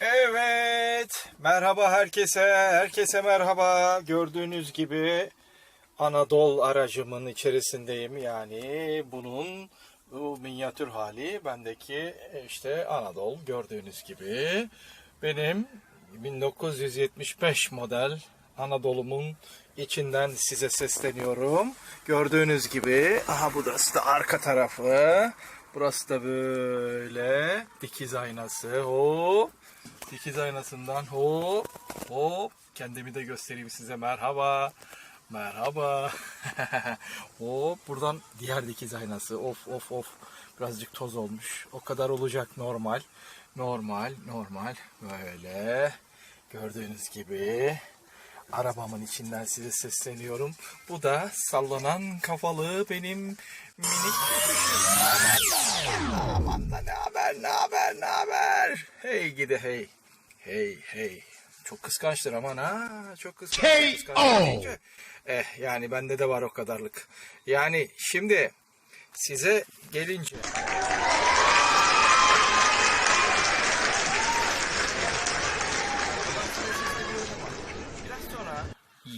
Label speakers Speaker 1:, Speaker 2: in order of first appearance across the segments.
Speaker 1: Evet, merhaba herkese, herkese merhaba. Gördüğünüz gibi Anadolu aracımın içerisindeyim. Yani bunun bu minyatür hali bendeki işte Anadolu gördüğünüz gibi. Benim 1975 model Anadolu'mun içinden size sesleniyorum. Gördüğünüz gibi, aha burası da arka tarafı. Burası da böyle. Dikiz aynası. Hop. Dikiz aynasından hop hop. Kendimi de göstereyim size. Merhaba. Merhaba. Hop. Buradan diğer dikiz aynası. Of of of. Birazcık toz olmuş. O kadar olacak. Normal. Normal normal. Böyle. Gördüğünüz gibi arabamın içinden size sesleniyorum bu da sallanan kafalı benim minik Aman da ne haber, ne haber, ne haber? Hey gidi hey. Hey hey. Çok kıskançtır aman ha. Çok kıskanç. kıskanç deyince. Eh yani bende de var o kadarlık. Yani şimdi size gelince.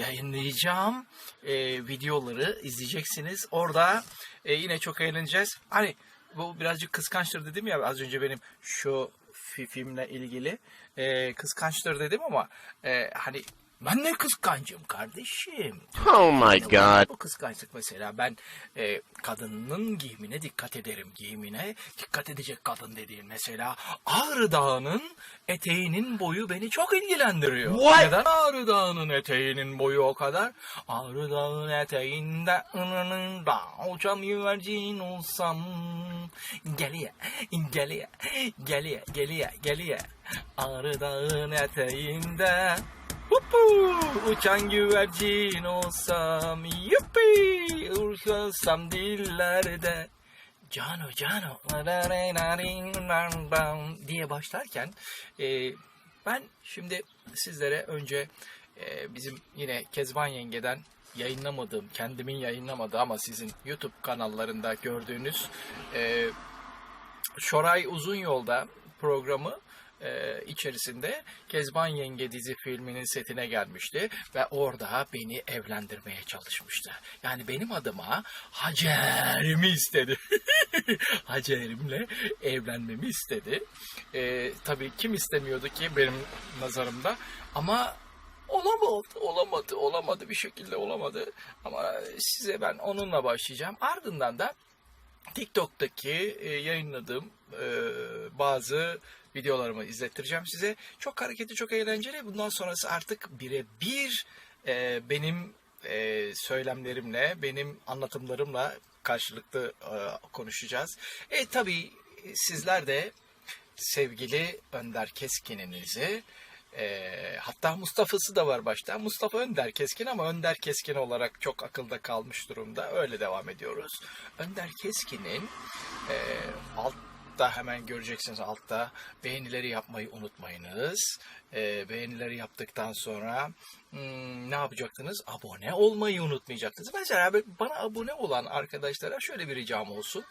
Speaker 1: Yayınlayacağım e, videoları izleyeceksiniz. Orada e, yine çok eğleneceğiz. Hani bu birazcık kıskançtır dedim ya az önce benim şu fi- filmle ilgili e, kıskançtır dedim ama e, hani ben ne kıskancım kardeşim.
Speaker 2: Oh my god.
Speaker 1: Bu kıskançlık mesela ben e, kadının giyimine dikkat ederim. Giyimine dikkat edecek kadın dediğin mesela Ağrı Dağı'nın eteğinin boyu beni çok ilgilendiriyor.
Speaker 2: What?
Speaker 1: Neden Ağrı Dağı'nın eteğinin boyu o kadar? Ağrı Dağı'nın eteğinde ınınında uçan güvercin olsam. Geliye, geliye, geliye, geliye, geliye. Ağrı Dağı'nın eteğinde Hupu, uçan güvercin olsam, yuppi, uçsam dillerde. Cano cano diye başlarken e, ben şimdi sizlere önce e, bizim yine Kezban Yenge'den yayınlamadığım, kendimin yayınlamadığı ama sizin YouTube kanallarında gördüğünüz e, Şoray Uzun Yolda programı e, içerisinde Kezban Yenge dizi filminin setine gelmişti ve orada beni evlendirmeye çalışmıştı. Yani benim adıma Hacer'imi istedi. Hacer'imle evlenmemi istedi. E, tabii kim istemiyordu ki benim nazarımda ama olamadı, olamadı, olamadı bir şekilde olamadı. Ama size ben onunla başlayacağım. Ardından da TikTok'taki e, yayınladığım bazı videolarımı izlettireceğim size. Çok hareketli, çok eğlenceli. Bundan sonrası artık birebir e, benim e, söylemlerimle, benim anlatımlarımla karşılıklı e, konuşacağız. E tabii sizler de sevgili Önder Keskin'inizi e, hatta Mustafa'sı da var başta. Mustafa Önder Keskin ama Önder Keskin olarak çok akılda kalmış durumda. Öyle devam ediyoruz. Önder Keskin'in e, altta hemen göreceksiniz altta beğenileri yapmayı unutmayınız. E, beğenileri yaptıktan sonra hmm, ne yapacaktınız? Abone olmayı unutmayacaktınız. Mesela bana abone olan arkadaşlara şöyle bir ricam olsun.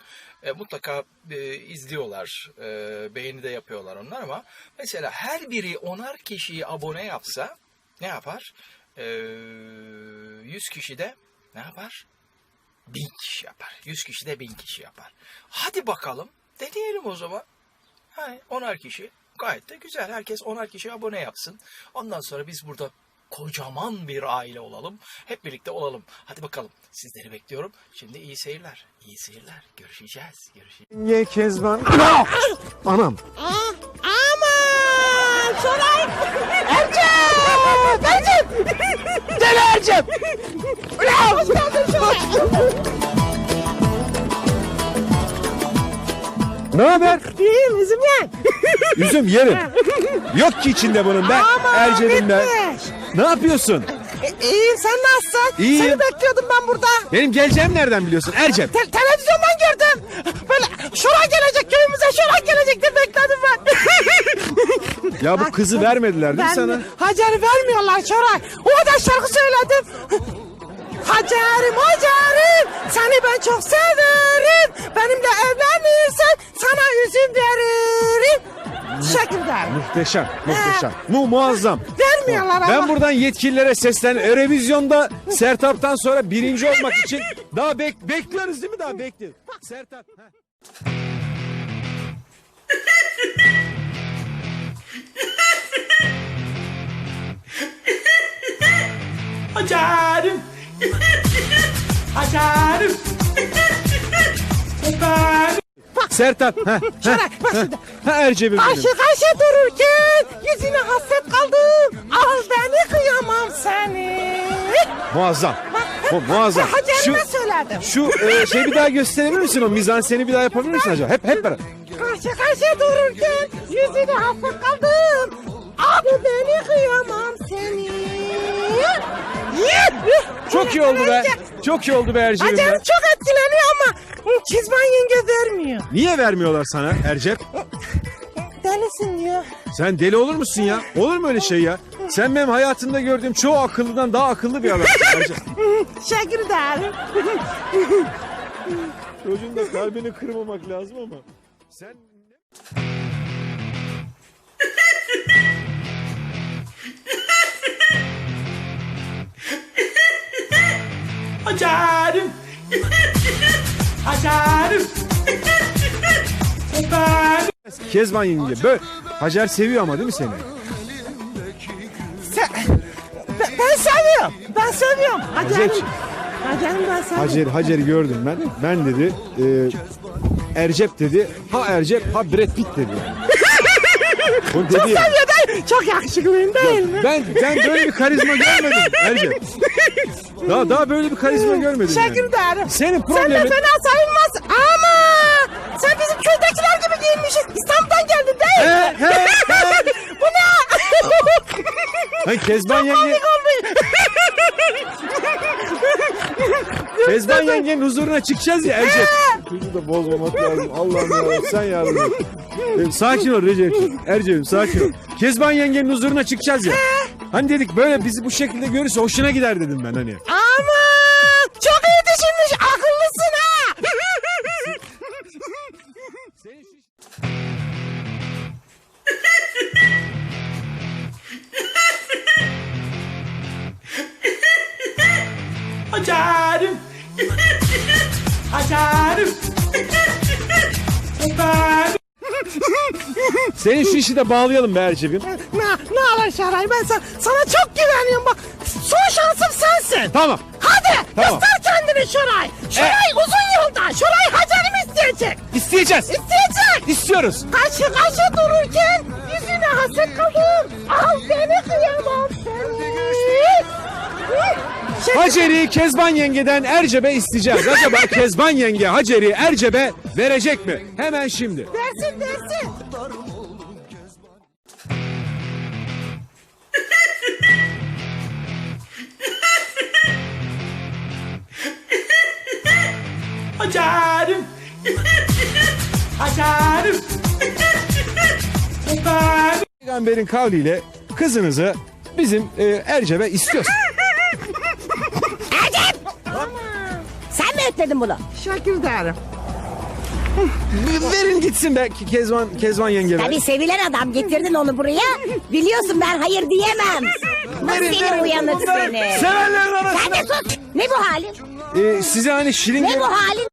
Speaker 1: E, mutlaka e, izliyorlar, e, beğeni de yapıyorlar onlar ama mesela her biri onar kişiyi abone yapsa ne yapar? E, 100 kişi de ne yapar? Bin kişi yapar. 100 kişi de bin kişi yapar. Hadi bakalım deneyelim o zaman. Hani onar kişi gayet de güzel. Herkes onar kişi abone yapsın. Ondan sonra biz burada kocaman bir aile olalım. Hep birlikte olalım. Hadi bakalım. Sizleri bekliyorum. Şimdi iyi seyirler. İyi seyirler. Görüşeceğiz. Görüşeceğiz.
Speaker 3: Ye Kezban. Anam.
Speaker 4: Aman! Şoray! Ercep! Ercep! Deli Ercep! Ulan! Hoş geldin Şoray!
Speaker 3: Ne haber?
Speaker 4: İyiyim üzüm ye.
Speaker 3: Üzüm yerim. Yok ki içinde bunun be.
Speaker 4: Aman
Speaker 3: Ercebim be.
Speaker 4: bitmiş.
Speaker 3: Ne yapıyorsun?
Speaker 4: E, İyiyim sen nasılsın?
Speaker 3: İyiyim.
Speaker 4: Seni bekliyordum ben burada.
Speaker 3: Benim geleceğim nereden biliyorsun Ercep?
Speaker 4: Te- televizyondan gördüm. Böyle Şoray gelecek köyümüze Şoray gelecek diye bekledim ben.
Speaker 3: Ya bu kızı vermediler değil mi sana?
Speaker 4: Hacer'i vermiyorlar Şoray. O da şarkı söyledim. Hacerim Hacerim seni ben çok severim. Benimle evlenirsen sana üzüm veririm. Ederim.
Speaker 3: Muhteşem, muhteşem. Mu muazzam.
Speaker 4: Vermiyorlar ama.
Speaker 3: Ben buradan yetkililere seslen. Erevizyonda Sertap'tan sonra birinci olmak için daha bek bekliyoruz değil mi daha bekliyoruz. Sertap. heh.
Speaker 1: Hacerim.
Speaker 4: Bak
Speaker 3: heh.
Speaker 4: şimdi.
Speaker 3: Ha Ercebim benim.
Speaker 4: Karşı karşıya dururken yüzüne hasret kaldım. Al beni kıyamam seni.
Speaker 3: Muazzam. Bu muazzam. Şu,
Speaker 4: Hacerime söyledim.
Speaker 3: şu e, şey bir daha gösterebilir misin o mizanseni bir daha yapabilir misin acaba? Hep hep beraber.
Speaker 4: Karşı karşıya dururken yüzüne hasret kaldım. Abi beni kıyamam.
Speaker 3: Çok iyi oldu be. Çok iyi oldu be Ercebim be.
Speaker 4: Çok etkileniyor ama Kizban yenge vermiyor.
Speaker 3: Niye vermiyorlar sana Ercep?
Speaker 4: Delisin diyor.
Speaker 3: Sen deli olur musun ya? Olur mu öyle şey ya? Sen benim hayatımda gördüğüm çoğu akıllıdan daha akıllı bir adamsın Ercep. Çocuğun da kalbini kırmamak lazım ama. Sen...
Speaker 1: Hacerim. Hacerim. Ben.
Speaker 3: Kezban yenge. Böyle. Hacer seviyor ama değil mi seni?
Speaker 4: Sen, ben, ben seviyorum. Ben seviyorum. Hacer'im.
Speaker 3: Hacer.
Speaker 4: Hacer'im ben seviyorum.
Speaker 3: Hacer, Hacer'i gördüm ben. Ben dedi. E, Ercep dedi. Ha Ercep ha Brad Pitt dedi. O dedi ya.
Speaker 4: Seviyor değil. Çok yakışıklıyım değil mi?
Speaker 3: Ben ben böyle bir karizma görmedim Ercep. Daha daha böyle bir karizma görmedim
Speaker 4: Teşekkür
Speaker 3: yani. Senin
Speaker 4: Sen de
Speaker 3: problemin
Speaker 4: fena sayılmaz ama sen bizim köydekiler gibi giyinmişsin. İstanbul'dan geldin değil mi?
Speaker 3: He, he, he.
Speaker 4: Bu ne?
Speaker 3: Ha, Kezban yenge. Kezban yengenin huzuruna çıkacağız ya Ercep. Çocuğu da bozmamak lazım. Allah'ım ya sen yardım et. Sakin ol Recep'ciğim. Ercep'im sakin ol. Kezban yengenin huzuruna çıkacağız ya. Hani dedik böyle bizi bu şekilde görürse hoşuna gider dedim ben hani.
Speaker 4: Ama çok iyi düşünmüş. Akıllısın ha.
Speaker 1: Hacerim. Ben.
Speaker 3: Senin şu işi de bağlayalım be
Speaker 4: ne alır Şaray ben sana, sana çok güveniyorum bak. Son şansım sensin.
Speaker 3: Tamam.
Speaker 4: Hadi
Speaker 3: Tamam.
Speaker 4: göster kendini Şoray. Şoray uzun yolda. Şoray Hacer'imi isteyecek.
Speaker 3: İsteyeceğiz.
Speaker 4: İsteyecek.
Speaker 3: İstiyoruz.
Speaker 4: Karşı karşı dururken yüzüne hasret kaldım. Al beni kıyamam seni.
Speaker 3: Hacer'i Kezban yengeden Ercep'e isteyeceğiz. Acaba Kezban yenge Hacer'i Ercep'e verecek mi? Hemen şimdi.
Speaker 4: dersin dersin.
Speaker 1: Hacerim. Hacerim. Ben.
Speaker 3: Peygamberin kavliyle kızınızı bizim e, Ercep'e istiyoruz.
Speaker 2: Sen mi ötledin bunu?
Speaker 3: Bir Verin gitsin be Kezban, Kezban yenge be.
Speaker 2: Tabii sevilen adam getirdin onu buraya. Biliyorsun ben hayır diyemem. Nasıl
Speaker 3: Verin,
Speaker 2: seni
Speaker 3: verin.
Speaker 2: uyanık
Speaker 3: Bunlar
Speaker 2: seni.
Speaker 3: Sevenlerin
Speaker 2: Sen
Speaker 3: arasında.
Speaker 2: de sus. Ne bu halin?
Speaker 3: E, size hani şirin...
Speaker 2: Ne bu halin?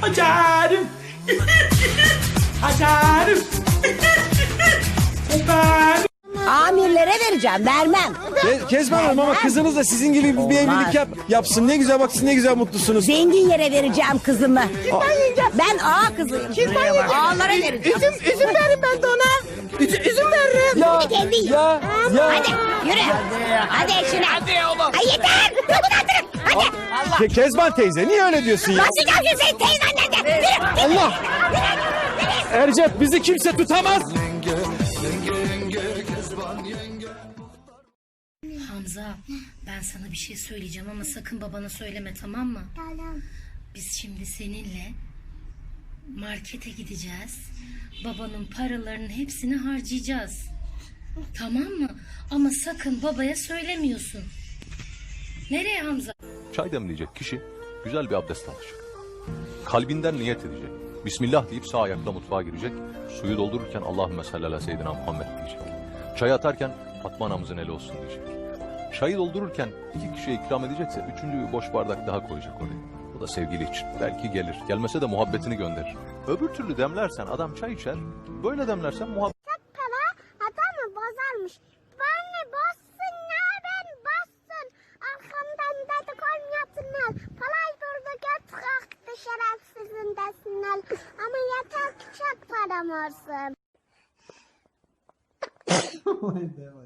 Speaker 1: Hacerim. Hacerim.
Speaker 2: Vereceğim. Vermem.
Speaker 3: Ke- Kezban Hanım ama kızınız da sizin gibi bir evlilik yap, yapsın. Ne güzel bak siz ne güzel mutlusunuz.
Speaker 2: Zengin yere vereceğim kızımı. Ben ağa kızıyım. Ağalara vereceğim.
Speaker 4: Üzüm, üzüm verin ben de ona. Üzüm, üzüm veririm.
Speaker 3: Ya,
Speaker 2: Kendi yiyin.
Speaker 3: ya, ya.
Speaker 2: Hadi yürü. Hadi eşine. Hadi oğlum. Ay yeter. Ne bu dağıtırım. Hadi.
Speaker 3: Ke- Kezban teyze niye öyle diyorsun ya?
Speaker 2: Başlayacağım şimdi senin teyzenden de. Yürü.
Speaker 3: Allah! Ercep bizi kimse tutamaz.
Speaker 5: Ben sana bir şey söyleyeceğim ama sakın babana söyleme tamam mı? Tamam. Biz şimdi seninle markete gideceğiz. Babanın paralarının hepsini harcayacağız. Tamam mı? Ama sakın babaya söylemiyorsun. Nereye Hamza?
Speaker 6: çay demleyecek kişi güzel bir abdest alacak. Kalbinden niyet edecek. Bismillah deyip sağ ayakla mutfağa girecek. Suyu doldururken Allahümme salli ala seyyidina Muhammed diyecek. Çay atarken Fatma anamızın eli olsun diyecek. Çayı doldururken iki kişiye ikram edecekse üçüncü bir boş bardak daha koyacak oraya. Bu da sevgili için. Belki gelir. Gelmese de muhabbetini gönderir. Öbür türlü demlersen adam çay içer. Böyle demlersen muhabbet
Speaker 7: para adamı bozarmış. Bana bassınlar ben bassın. Arkamdan dedikodu yapsınlar. Parayı durdu göt kalktı şerefsizin desinler. Ama yeter ki çok param olsun.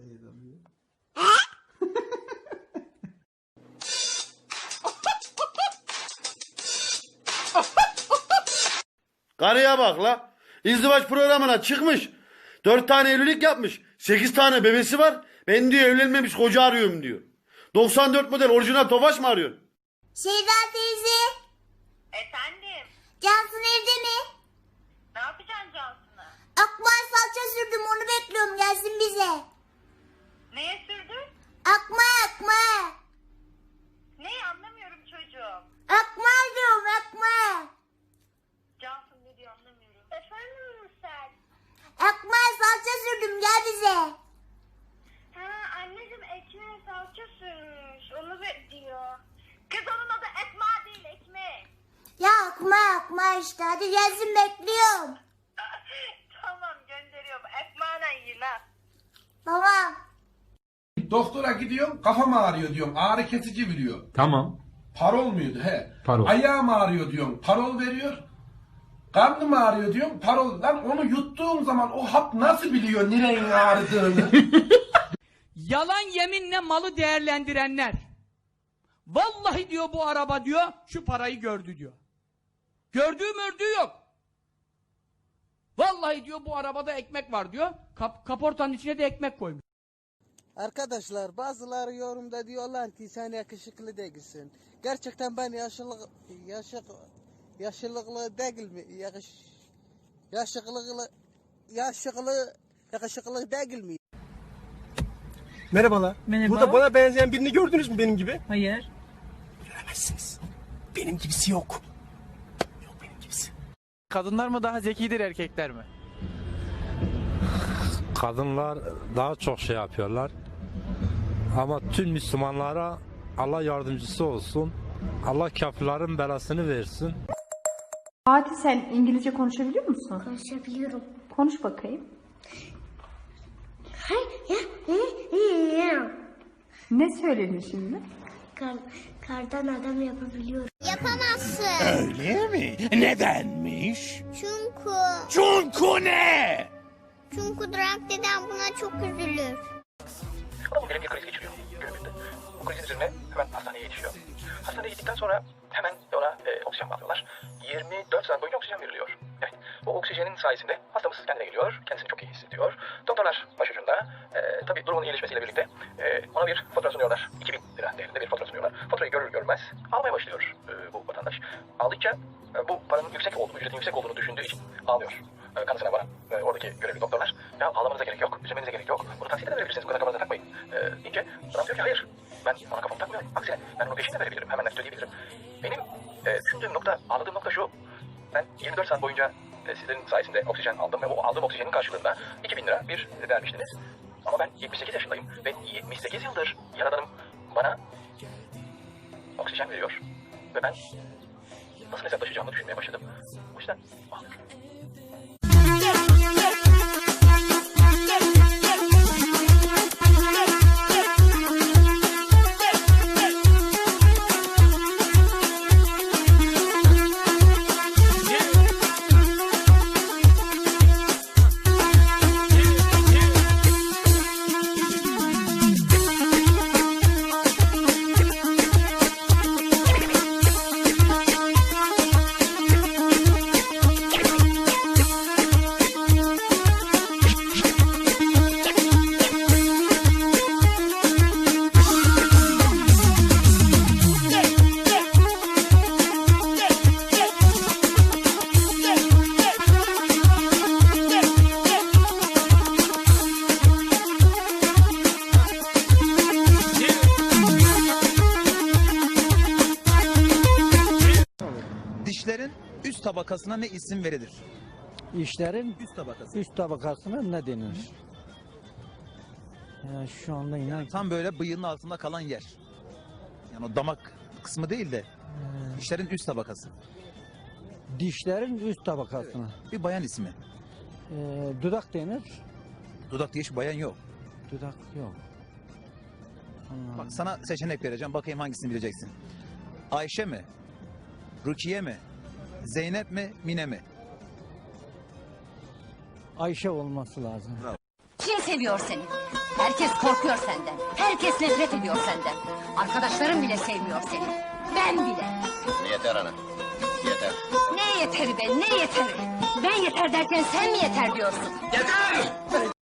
Speaker 8: Karıya bak la. İzdivaç programına çıkmış. Dört tane evlilik yapmış. Sekiz tane bebesi var. Ben diyor evlenmemiş koca arıyorum diyor. 94 model orijinal Tofaş mı arıyorsun?
Speaker 7: Şeyda teyze.
Speaker 9: Efendim,
Speaker 7: Cansın evde mi?
Speaker 9: ne yapacaksın Cansu'na?
Speaker 7: Akbar salça sürdüm onu bekliyorum gelsin bize.
Speaker 9: Neye sürdün?
Speaker 7: Akma akma.
Speaker 9: Neyi anlamıyorum çocuğum.
Speaker 7: Akma diyorum akma.
Speaker 9: Cansu ne diyor anlamıyorum. Efendim Nursel?
Speaker 7: Akma salça sürdüm gel bize.
Speaker 9: Ha anneciğim ekmeğe salça sürmüş. Onu bekliyor. Kız onun adı Esma değil ekmek.
Speaker 7: Ya akma akma işte hadi gelsin bekliyorum.
Speaker 9: tamam gönderiyorum. Ekmeğine yiyin ha.
Speaker 7: Tamam.
Speaker 10: Doktora gidiyorum kafam ağrıyor diyorum ağrı kesici veriyor.
Speaker 3: Tamam.
Speaker 10: Parol muydu he?
Speaker 3: Parol.
Speaker 10: Ayağım ağrıyor diyorum parol veriyor. Karnım ağrıyor diyorum parol. Lan onu yuttuğum zaman o hap nasıl biliyor nerenin ağrıdığını?
Speaker 11: Yalan yeminle malı değerlendirenler. Vallahi diyor bu araba diyor şu parayı gördü diyor. Gördüğü mördüğü yok. Vallahi diyor bu arabada ekmek var diyor. Kap kaportanın içine de ekmek koymuş.
Speaker 12: Arkadaşlar bazıları yorumda diyorlar ki sen yakışıklı değilsin. Gerçekten ben yaşlılık yaşık yaşlılıklı değil mi? Yakış yaşlıklı yaşlıklı yakışıklı değil mi?
Speaker 8: Merhabalar.
Speaker 11: Merhaba.
Speaker 8: Burada bana benzeyen birini gördünüz mü benim gibi?
Speaker 11: Hayır.
Speaker 8: Göremezsiniz. Benim gibisi yok. Yok benim gibisi.
Speaker 13: Kadınlar mı daha zekidir erkekler mi?
Speaker 10: Kadınlar daha çok şey yapıyorlar. Ama tüm Müslümanlara Allah yardımcısı olsun. Allah kafirlerin belasını versin.
Speaker 9: Fatih sen İngilizce konuşabiliyor musun?
Speaker 7: Konuşabiliyorum.
Speaker 9: Konuş bakayım. Ne söyledin şimdi?
Speaker 7: Kar, kardan adam yapabiliyorum. Yapamazsın.
Speaker 8: Öyle mi? Nedenmiş?
Speaker 7: Çünkü.
Speaker 8: Çünkü ne?
Speaker 7: Çünkü Drak dedem buna çok üzülür.
Speaker 13: Adam derin bir kriz geçiriyor günümüzde. Bu krizin üzerine hemen hastaneye yetişiyor. Hastaneye gittikten sonra hemen ona e, oksijen bağlıyorlar. 24 saat boyunca oksijen veriliyor. Evet. Bu oksijenin sayesinde hastamız kendine geliyor. Kendisini çok iyi hissediyor. Doktorlar başucunda. E, tabii durumun iyileşmesiyle birlikte e, ona bir fatura sunuyorlar. 2000 lira değerinde bir fatura sunuyorlar. Faturayı görür görmez ağlamaya başlıyor e, bu vatandaş. Ağlayınca e, bu paranın yüksek olduğunu, ücretin yüksek olduğunu düşündüğü için ağlıyor. Boyunca e, sizlerin sayesinde oksijen aldım ve o aldığım oksijenin karşılığında 2000 lira bir vermiştiniz. Ama ben 78 yaşındayım ve 78 yıldır Yaradanım bana oksijen veriyor. Ve ben nasıl hesaplaşacağımı düşünmeye başladım. O yüzden
Speaker 14: tabakasına ne isim verilir?
Speaker 15: İşlerin
Speaker 14: Üst tabakası.
Speaker 15: üst tabakasına ne denir? Ya şu anda inan
Speaker 14: Tam böyle bıyığının altında kalan yer. Yani o damak kısmı değil de işlerin üst tabakası.
Speaker 15: dişlerin üst tabakasına.
Speaker 14: Bir bayan ismi.
Speaker 15: Ee, dudak denir.
Speaker 14: Dudak diye hiç bayan yok.
Speaker 15: Dudak yok. Allah.
Speaker 14: Bak sana seçenek vereceğim. Bakayım hangisini bileceksin. Ayşe mi? Rukiye mi? Zeynep mi? Mine mi?
Speaker 15: Ayşe olması lazım.
Speaker 16: Kim seviyor seni? Herkes korkuyor senden. Herkes nefret ediyor senden. Arkadaşların bile sevmiyor seni. Ben bile.
Speaker 17: Yeter ana. Yeter.
Speaker 16: Ne yeteri be ne yeteri? Ben yeter derken sen mi yeter diyorsun?
Speaker 18: Yeter!